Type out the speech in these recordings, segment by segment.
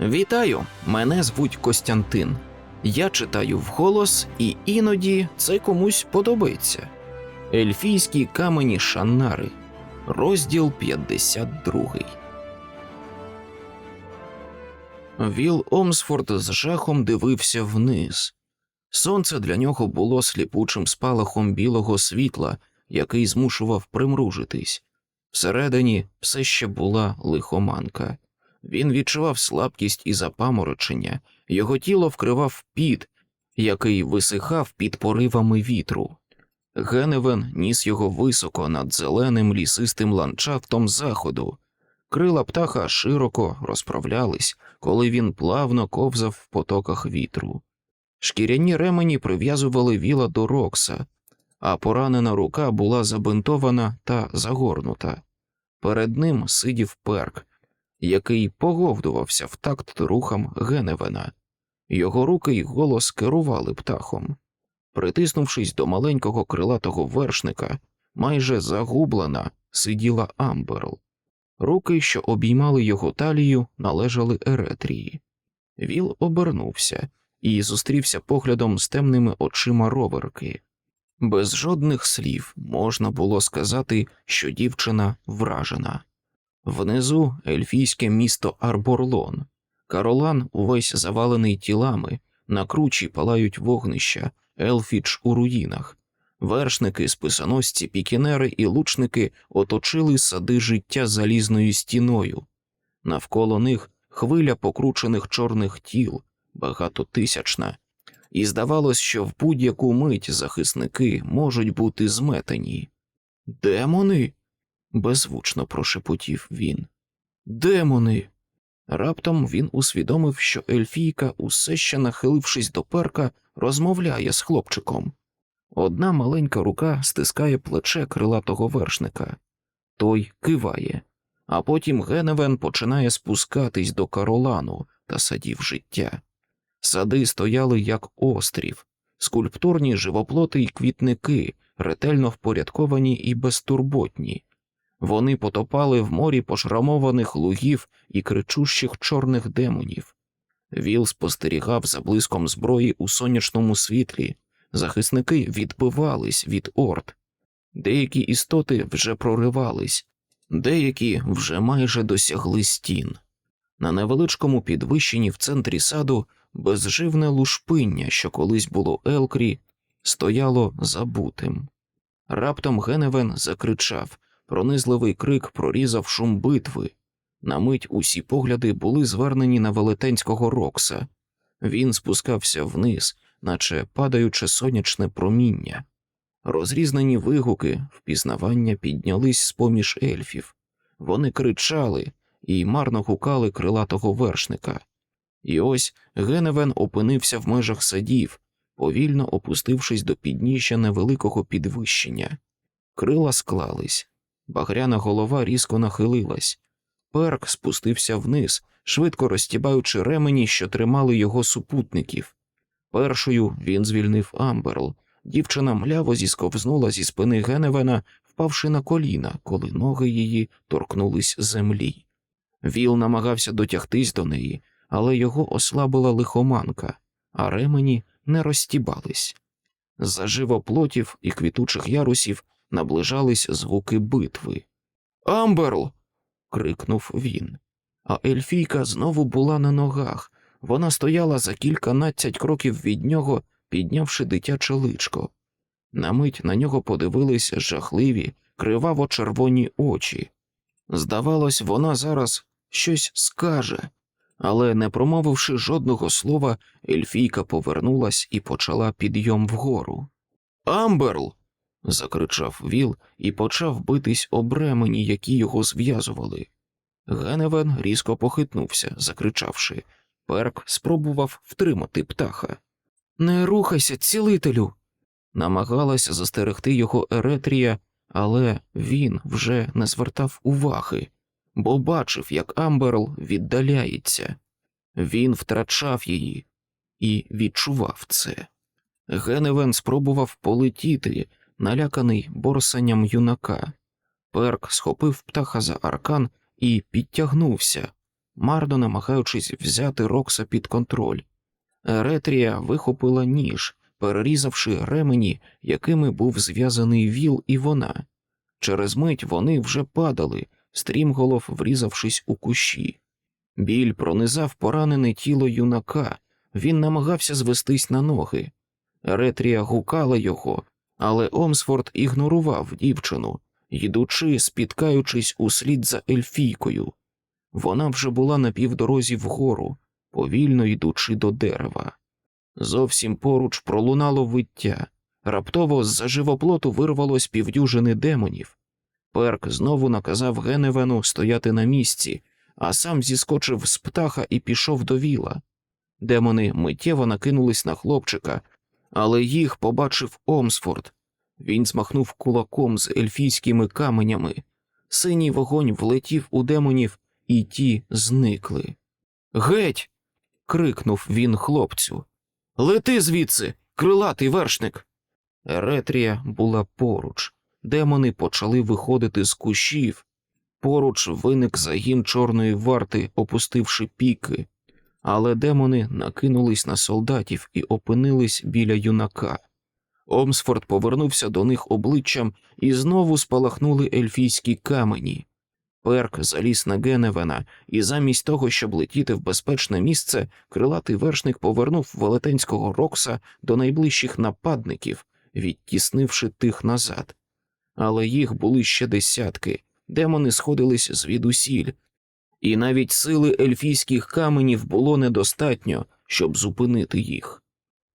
Вітаю! Мене звуть Костянтин. Я читаю вголос, і іноді це комусь подобається. Ельфійські камені Шаннари, розділ 52. Віл Омсфорд з жахом дивився вниз. Сонце для нього було сліпучим спалахом білого світла, який змушував примружитись. Всередині все ще була лихоманка. Він відчував слабкість і запаморочення, його тіло вкривав піт, який висихав під поривами вітру. Геневен ніс його високо над зеленим лісистим ландшафтом заходу. Крила птаха широко розправлялись, коли він плавно ковзав в потоках вітру. Шкіряні ремені прив'язували віла до Рокса, а поранена рука була забинтована та загорнута. Перед ним сидів перк, який поговдувався в такт рухам Геневена. Його руки й голос керували птахом. Притиснувшись до маленького крилатого вершника, майже загублена сиділа Амберл. Руки, що обіймали його талію, належали Еретрії. Віл обернувся і зустрівся поглядом з темними очима роверки. Без жодних слів можна було сказати, що дівчина вражена. Внизу ельфійське місто Арборлон. Каролан увесь завалений тілами, на кручі палають вогнища, Елфіч у руїнах. Вершники, списоносці, пікінери і лучники оточили сади життя залізною стіною. Навколо них хвиля покручених чорних тіл, багатотисячна, і здавалось, що в будь-яку мить захисники можуть бути зметені. Демони? Беззвучно прошепотів він. Демони. Раптом він усвідомив, що Ельфійка, усе ще нахилившись до перка, розмовляє з хлопчиком. Одна маленька рука стискає плече крилатого вершника, той киває, а потім Геневен починає спускатись до Каролану та садів життя. Сади стояли як острів, скульптурні живоплоти й квітники, ретельно впорядковані і безтурботні. Вони потопали в морі пошрамованих лугів і кричущих чорних демонів. Віл спостерігав за блиском зброї у сонячному світлі, захисники відбивались від орд. Деякі істоти вже проривались, деякі вже майже досягли стін. На невеличкому підвищенні в центрі саду безживне лушпиння, що колись було Елкрі, стояло забутим. Раптом Геневен закричав. Пронизливий крик прорізав шум битви. На мить усі погляди були звернені на велетенського Рокса. Він спускався вниз, наче падаюче сонячне проміння. Розрізнені вигуки, впізнавання піднялись з поміж ельфів. Вони кричали і марно гукали крилатого вершника. І ось Геневен опинився в межах садів, повільно опустившись до підніжжя невеликого підвищення. Крила склались, Багряна голова різко нахилилась. Перк спустився вниз, швидко розтібаючи ремені, що тримали його супутників. Першою він звільнив Амберл. Дівчина мляво зісковзнула зі спини Геневена, впавши на коліна, коли ноги її торкнулись землі. Віл намагався дотягтись до неї, але його ослабила лихоманка, а ремені не розтібались. З-за живоплотів і квітучих ярусів наближались звуки битви. Амберл. крикнув він. А Ельфійка знову була на ногах. Вона стояла за кільканадцять кроків від нього, піднявши дитяче личко. На мить на нього подивились жахливі, криваво червоні очі. Здавалось, вона зараз щось скаже, але, не промовивши жодного слова, Ельфійка повернулась і почала підйом вгору. Амберл закричав Віл і почав битись об ремені, які його зв'язували. Геневен різко похитнувся, закричавши. Перк спробував втримати птаха. Не рухайся, цілителю. Намагалася застерегти його Еретрія, але він вже не звертав уваги, бо бачив, як Амберл віддаляється. Він втрачав її і відчував це. Геневен спробував полетіти, наляканий борсанням юнака. Перк схопив птаха за аркан і підтягнувся. марно намагаючись взяти Рокса під контроль. Еретрія вихопила ніж, перерізавши ремені, якими був зв'язаний віл і вона. Через мить вони вже падали, стрімголов врізавшись у кущі. Біль пронизав поранене тіло юнака, він намагався звестись на ноги. Еретрія гукала його, але Омсфорд ігнорував дівчину, йдучи, спіткаючись услід за ельфійкою. Вона вже була на півдорозі вгору, повільно йдучи до дерева. Зовсім поруч пролунало виття. Раптово з-за живоплоту вирвалось півдюжини демонів. Перк знову наказав Геневену стояти на місці, а сам зіскочив з птаха і пішов до віла. Демони миттєво накинулись на хлопчика, але їх побачив Омсфорд. Він змахнув кулаком з ельфійськими каменями. Синій вогонь влетів у демонів, і ті зникли. Геть. крикнув він хлопцю. Лети звідси, крилатий вершник. Еретрія була поруч. Демони почали виходити з кущів. Поруч виник загін чорної варти, опустивши піки, але демони накинулись на солдатів і опинились біля юнака. Омсфорд повернувся до них обличчям і знову спалахнули ельфійські камені. Перк заліз на Геневена, і замість того, щоб летіти в безпечне місце, крилатий вершник повернув велетенського Рокса до найближчих нападників, відтіснивши тих назад. Але їх були ще десятки, демони сходились звідусіль, і навіть сили ельфійських каменів було недостатньо, щоб зупинити їх.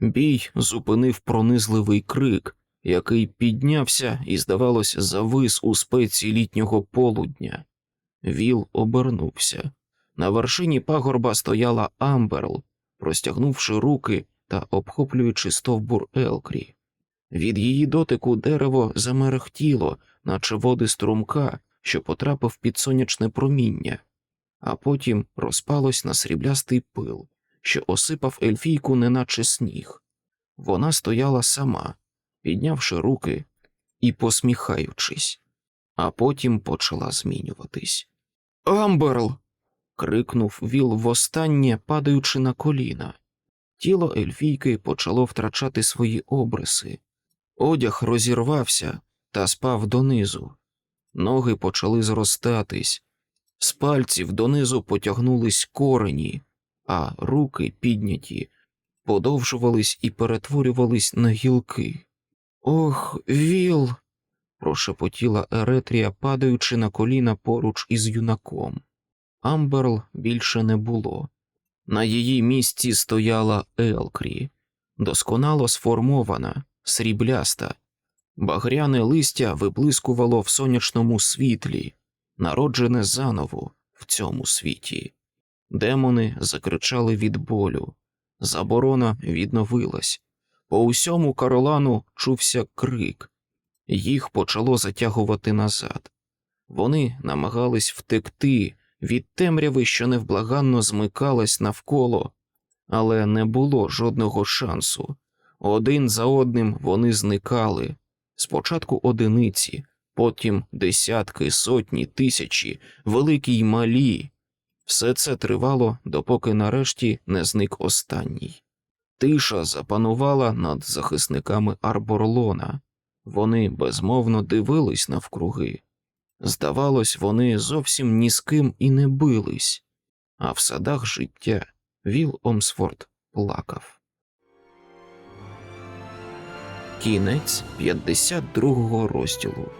Бій зупинив пронизливий крик, який піднявся і, здавалось, завис у спеці літнього полудня. Віл обернувся. На вершині пагорба стояла Амберл, простягнувши руки та обхоплюючи стовбур Елкрі. Від її дотику дерево замерехтіло, наче води струмка, що потрапив під сонячне проміння, а потім розпалось на сріблястий пил, що осипав ельфійку, неначе сніг. Вона стояла сама, піднявши руки і посміхаючись, а потім почала змінюватись. Амберл. крикнув Віл востаннє, падаючи на коліна. Тіло ельфійки почало втрачати свої обриси. Одяг розірвався та спав донизу. Ноги почали зростатись, з пальців донизу потягнулись корені, а руки, підняті, подовжувались і перетворювались на гілки. Ох, Віл. прошепотіла Еретрія, падаючи на коліна поруч із юнаком. Амберл більше не було. На її місці стояла Елкрі, досконало сформована, срібляста. Багряне листя виблискувало в сонячному світлі, народжене заново в цьому світі. Демони закричали від болю. Заборона відновилась. По усьому Каролану чувся крик. Їх почало затягувати назад. Вони намагались втекти від темряви, що невблаганно змикалась навколо, але не було жодного шансу. Один за одним вони зникали. Спочатку одиниці, потім десятки, сотні, тисячі, великі й малі. Все це тривало, допоки нарешті не зник останній. Тиша запанувала над захисниками Арборлона. Вони безмовно дивились навкруги. Здавалось, вони зовсім ні з ким і не бились, а в садах життя Віл Омсфорд плакав. Кінець 52 розділу.